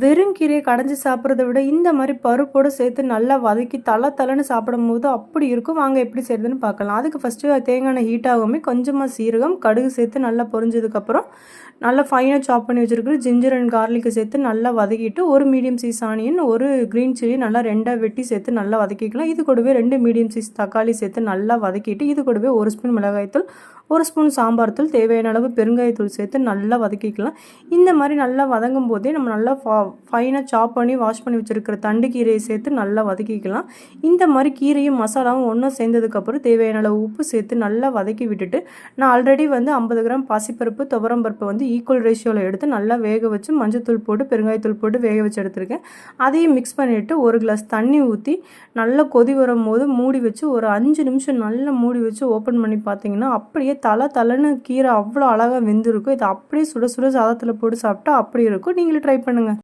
வெறும் கீரையை கடைஞ்சி சாப்பிட்றத விட இந்த மாதிரி பருப்போடு சேர்த்து நல்லா வதக்கி தலை தலைன்னு சாப்பிடும் போது அப்படி இருக்கும். வாங்க எப்படி செய்யுதுன்னு பார்க்கலாம். அதுக்கு ஃபஸ்ட்டு தேங்காய் ஹீட் ஆகுமே கொஞ்சமாக சீரகம் கடுகு சேர்த்து நல்லா பொரிஞ்சதுக்கப்புறம் நல்லா ஃபைனாக சாப் பண்ணி வச்சுருக்கிற ஜிஞ்சர் அண்ட் கார்லிக்கு சேர்த்து நல்லா வதக்கிட்டு ஒரு மீடியம் சைஸ் ஆனியன் ஒரு க்ரீன் சில்லி நல்லா ரெண்டாக வெட்டி சேர்த்து நல்லா வதக்கிக்கலாம். இது கூடவே ரெண்டு மீடியம் சைஸ் தக்காளி சேர்த்து நல்லா வதக்கிட்டு இது கூடவே ஒரு ஸ்பூன் மிளகாய்த்தூள் ஒரு ஸ்பூன் சாம்பார் தூள் தேவையான அளவு பெருங்காயத்தூள் சேர்த்து நல்லா வதக்கிக்கலாம். இந்த மாதிரி நல்லா வதங்கும் போதே நம்ம நல்லா ஃபா ஃபைனாக சாப் பண்ணி வாஷ் பண்ணி வச்சுருக்கிற தண்டு கீரையை சேர்த்து நல்லா வதக்கிக்கலாம். இந்த மாதிரி கீரையும் மசாலாவும் ஒன்றும் சேர்ந்ததுக்கப்புறம் தேவையான அளவு உப்பு சேர்த்து நல்லா வதக்கி விட்டுட்டு நான் ஆல்ரெடி வந்து ஐம்பது கிராம் பாசிப்பருப்பு துவரம்பருப்பு வந்து ஈக்குவல் ரேஷியோவில் எடுத்து நல்லா வேக வச்சு மஞ்சத்தூள் போட்டு பெருங்காயத்தூள் போட்டு வேக வச்சு எடுத்துருக்கேன். அதையும் மிக்ஸ் பண்ணிவிட்டு ஒரு கிளாஸ் தண்ணி ஊற்றி நல்லா கொதி வரும் போது மூடி வச்சு ஒரு அஞ்சு நிமிஷம் நல்லா மூடி வச்சு ஓப்பன் பண்ணி பார்த்தீங்கன்னா அப்படியே தலை தலைன்னு கீரை அவ்வளோ அழகாக வெந்திருக்கும். இதை அப்படியே சுட சுட சாதத்தில் போட்டு சாப்பிட்டா அப்படி இருக்கும். நீங்களும் ட்ரை பண்ணுங்கள்